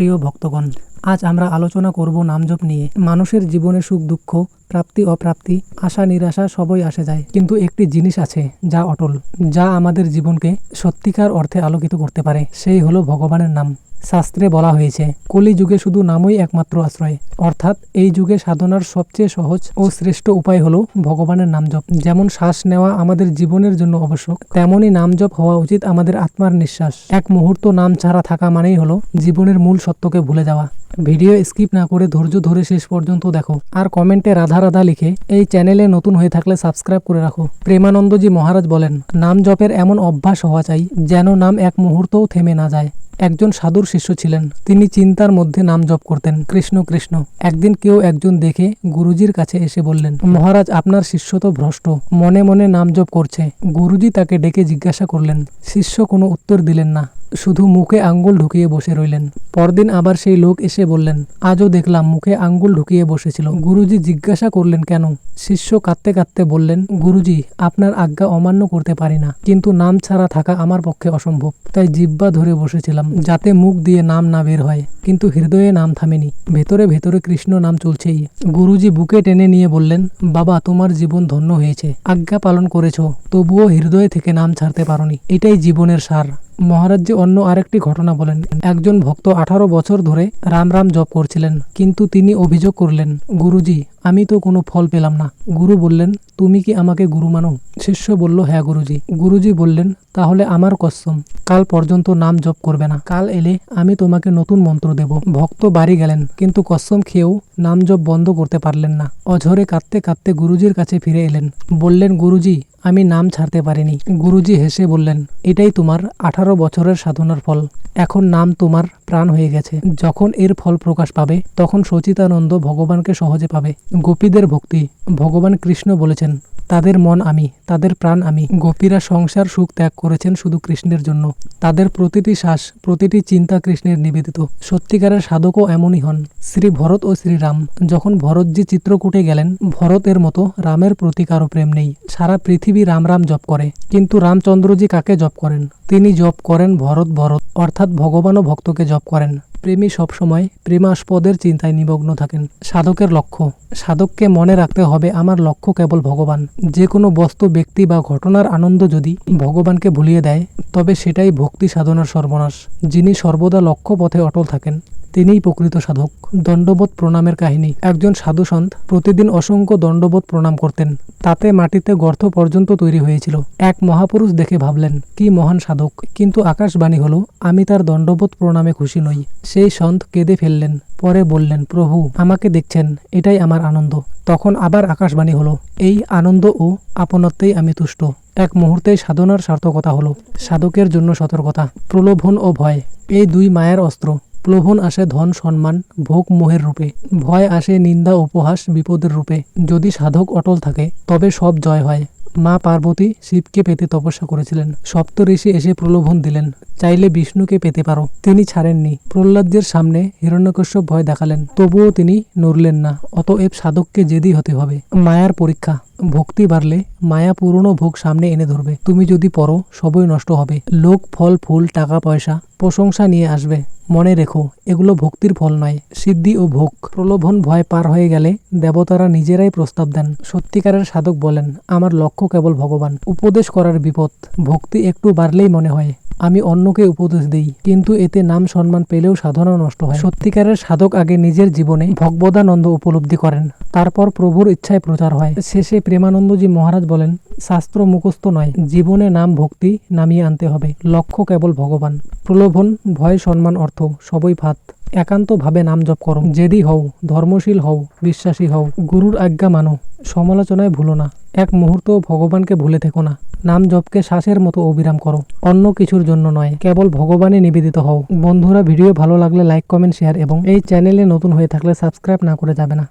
그리고 먹더군. আজ আমরা আলোচনা করব নামজপ নিয়ে। মানুষের জীবনে সুখ, দুঃখ, প্রাপ্তি, অপ্রাপ্তি, আশা, নিরাশা সবই আসে যায়। কিন্তু একটি জিনিস আছে যা অটল, যা আমাদের জীবনকে সত্যিকার অর্থে আলোকিত করতে পারে। সেই হলো ভগবানের নাম। শাস্ত্রে বলা হয়েছে কলি যুগে শুধু নামই একমাত্র আশ্রয়। অর্থাৎ এই যুগে সাধনার সবচেয়ে সহজ ও শ্রেষ্ঠ উপায় হলো ভগবানের নামজপ। যেমন শ্বাস নেওয়া আমাদের জীবনের জন্য আবশ্যক তেমনই নামজপ হওয়া উচিত আমাদের আত্মার নিঃশ্বাস। এক মুহূর্ত নাম ছাড়া থাকা মানেই হলো জীবনের মূল সত্যকে ভুলে যাওয়া। ভিডিও স্কিপ না করে ধৈর্য ধরে শেষ পর্যন্ত দেখো। আর কমেন্টে রাধা রাধা লিখে এই চ্যানেলে নতুন হয়ে থাকলে সাবস্ক্রাইব করে রাখো। প্রেমানন্দজি মহারাজ বলেন, নাম জপের এমন অভ্যাস হওয়া চাই যেন নাম এক মুহূর্তও থেমে না যায়। একজন সাধুর শিষ্য ছিলেন। তিনি চিন্তার মধ্যে নাম জপ করতেন। কৃষ্ণ কৃষ্ণ, একদিন কেউ একজন দেখে গুরুজির কাছে এসে বললেন, মহারাজ, আপনার শিষ্য তো ভ্রষ্ট। মনে মনে নাম জপ করছে। গুরুজি তাকে ডেকে জিজ্ঞাসা করলেন, শিষ্য কোনো উত্তর দিলেন না। শুধু মুখে আঙ্গুল ঢুকিয়ে বসে রইলেন। পরদিন আবার সেই লোক এসে বললেন, আজও দেখলাম মুখে আঙ্গুল ঢুকিয়ে বসেছিল। গুরুজি জিজ্ঞাসা করলেন, কেন? শিষ্য কাঁদতে কাঁদতে বললেন, গুরুজি, আপনার আজ্ঞা অমান্য করতে পারি না। কিন্তু নাম ছাড়া থাকা আমার পক্ষে অসম্ভব। তাই জিব্বা ধরে বসেছিলাম। যাতে মুখ দিয়ে নাম না বের হয়, কিন্তু হৃদয়ে নাম থামেনি। ভেতরে ভেতরে কৃষ্ণ নাম চলছেই। গুরুজি বুকে টেনে নিয়ে বললেন, বাবা, তোমার জীবন ধন্য হয়েছে। আজ্ঞা পালন করেছ, তবুও হৃদয় থেকে নাম ছাড়তে পারোনি। এটাই জীবনের সার। মহারাজ জি অন্য আরেকটি ঘটনা বলেন। একজন ভক্ত আঠারো বছর ধরে রাম রাম জপ করছিলেন, কিন্তু তিনি অভিযোগ করলেন, গুরুজি, আমি তো কোনো ফল পেলাম না। গুরু বললেন, তুমি কি আমাকে গুরু মানো? শিষ্য বলল হ্যাঁ গুরুজি। গুরুজি বললেন, তাহলে আমার কসম, কাল পর্যন্ত নাম জপ করবে না। কাল এলে আমি তোমাকে নতুন মন্ত্র দেব। ভক্ত বাড়ি গেলেন, কিন্তু কসম খেয়েও নাম জপ বন্ধ করতে পারলেন না। অঝরে কাঁদতে কাঁদতে গুরুজির কাছে ফিরে এলেন। বললেন, গুরুজি, আমি নাম ছাড়তে পারিনি। গুরুজি হেসে বললেন, এটাই তোমার আঠারো বছরের সাধনার ফল। এখন নাম তোমার প্রাণ হয়ে গেছে। যখন এর ফল প্রকাশ পাবে, তখন সচিতানন্দ ভগবানকে সহজে পাবে। গোপীদের ভক্তি। ভগবান কৃষ্ণ বলেছেন, তাদের মন আমি, তাদের প্রাণ আমি। গোপীরা সংসার সুখ ত্যাগ করেছেন শুধু কৃষ্ণের জন্য। তাদের প্রতিটি শ্বাস, প্রতিটি চিন্তা কৃষ্ণের নিবেদিত। সত্যিকারের সাধকও এমনই হন। শ্রী ভরত ও শ্রীরাম যখন ভরতজি চিত্রকূটে গেলেন, ভরতের মতো রামের প্রতি কারও প্রেম নেই। সারা পৃথিবী রাম রাম জপ করে। কিন্তু রামচন্দ্রজি কাকে জপ করেন? তিনি জপ করেন ভরত ভরত, অর্থাৎ ভগবানও ভক্তকে জপ করেন। প্রেমী সবসময় প্রেমাস্পদের চিন্তায় নিমগ্ন থাকেন। সাধকের লক্ষ্য, সাধককে মনে রাখতে হবে আমার লক্ষ্য কেবল ভগবান। যে কোনো বস্তু, ব্যক্তি বা ঘটনার আনন্দ যদি ভগবানকে ভুলিয়ে দেয়, তবে সেটাই ভক্তি সাধনার সর্বনাশ। যিনি সর্বদা লক্ষ্য পথে অটল থাকেন তিনিই প্রকৃত সাধক। দণ্ডবোধ প্রণামের কাহিনী। একজন সাধু সন্ত প্রতিদিন অসংখ্য দণ্ডবোধ প্রণাম করতেন। তাতে মাটিতে গর্ত পর্যন্ত তৈরি হয়েছিল। এক মহাপুরুষ দেখে ভাবলেন, কি মহান সাধক। কিন্তু আকাশবাণী হলো, আমি তার দণ্ডবোধ প্রণামে খুশি নই। সেই সন্ত কেঁদে ফেললেন। পরে বললেন, প্রভু, আমাকে দেখছেন, এটাই আমার আনন্দ। তখন আবার আকাশবাণী হলো, এই আনন্দ ও আপনত্বেই আমি তুষ্ট। এক মুহূর্তেই সাধনার সার্থকতা হলো, সাধকের জন্য সতর্কতা, প্রলোভন ও ভয়, এই দুই মায়ের অস্ত্র। প্রলোভন আসে ধন সম্মান, ভোগ মোহের রূপে, ভয় আসে নিন্দা উপহাস বিপদের রূপে। যদি সাধক অটল থাকে, তবে সব জয় হয়। মা পার্বতী শিবকে পেতে তপস্যা করেছিলেন। সপ্ত ঋষি এসে প্রলোভন দিলেন। চাইলে বিষ্ণুকে পেতে পারো। তিনি ছাড়েননি। প্রহ্লাদের সামনে হিরণ্যকশ্যপ ভয় দেখালেন। তবুও তিনি নড়লেন না। অতএব সাধককে জেদি হতে হবে। মায়ার পরীক্ষা। ভক্তি বাড়লে মায়া পুরনো ভোগ সামনে এনে ধরবে। তুমি যদি পড়ো, সবই নষ্ট হবে। লোক, ফল, ফুল, টাকা, পয়সা, প্রশংসা নিয়ে আসবে। মনে রেখো, এগুলো ভক্তির ফল নয়, সিদ্ধি ও ভোগ। প্রলোভন ভয় পার হয়ে গেলে দেবতারা নিজেরাই প্রস্তাব দেন। সত্যিকারের সাধক বলেন, আমার লক্ষ্য কেবল ভগবান, উপদেশ করার বিপদ। ভক্তি একটু বাড়লেই মনে হয়। আমি অন্যকে উপদেশ দিই, কিন্তু এতে নাম সম্মান পেলেও সাধনা নষ্ট হয়। সত্যিকারের সাধক আগে নিজের জীবনে ভগবদানন্দ উপলব্ধি করেন। তারপর প্রভুর ইচ্ছায় প্রচার হয়। শেষে প্রেমানন্দজি মহারাজ বলেন, শাস্ত্র মুখস্থ নয়। জীবনে নাম ভক্তি নামিয়ে আনতে হবে। লক্ষ্য কেবল ভগবান। প্রলোভন, ভয়, সম্মান, অর্থ, সবই ফাত একান্তভাবে নাম জপ করো। জেদি হও, ধর্মশীল হও, বিশ্বাসী হও। গুরুর আজ্ঞা মানো। সমালোচনায় ভুলো না। এক মুহূর্ত ভগবানকে ভুলে থেকো না। নাম জপকে শ্বাসের মতো অবিরাম করো। অন্য কিছুর জন্য নয়, কেবল ভগবানে নিবেদিত হও। বন্ধুরা, ভিডিও ভালো লাগলে লাইক, কমেন্ট, শেয়ার এবং এই চ্যানেলে নতুন হয়ে থাকলে সাবস্ক্রাইব না করে যাবে না।